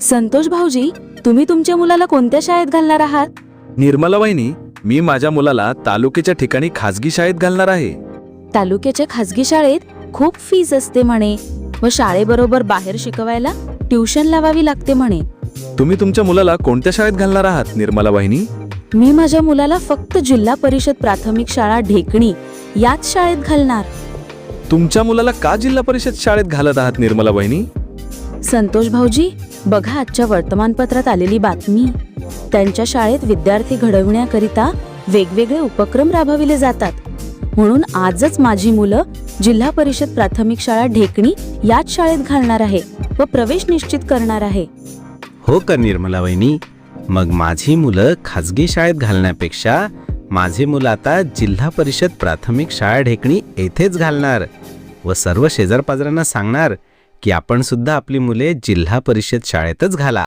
संतोष भाऊजी तुम्ही तुमच्या मुलाला कोणत्या शाळेत घालणार आहात? निर्मला वहिनी मी माझ्या मुलाला तालुक्याच्या ठिकाणी खाजगी शाळेत घालणार आहे. तालुक्याच्या खाजगी शाळेत खूप फीज असते म्हणे. व शाळेबरोबर बाहेर शिकवायला ट्युशन लावावी लागते म्हणे. तुम्ही तुमच्या मुलाला कोणत्या शाळेत घालणार आहात निर्मला वहिनी मी माझ्या मुलाला फक्त जिल्हा परिषद प्राथमिक शाळा ढेकणी याच शाळेत घालणार. तुमच्या मुलाला का जिल्हा परिषद शाळेत घालत आहात निर्मला वहिनी संतोष भाऊजी बघा आजच्या वर्तमानपत्रात आलेली बातमी. त्यांच्या शाळेत विद्यार्थी घडविण्याकरिता वेगवेगळे उपक्रम राबविले जातात. म्हणून आजच माझी मुलं जिल्हा परिषद प्राथमिक शाळा ढेकणी याच शाळेत घालणार आहे व प्रवेश निश्चित करणार आहे. हो का निर्मला वहिनी मग माझी मुलं खाजगी शाळेत घालण्यापेक्षा माझी मुलं आता जिल्हा परिषद प्राथमिक शाळा ढेकणी येथेच घालणार व सर्व शेजारपाजरांना सांगणार की आपण सुद्धा आपली मुले जिल्हा परिषद शाळेतच घाला.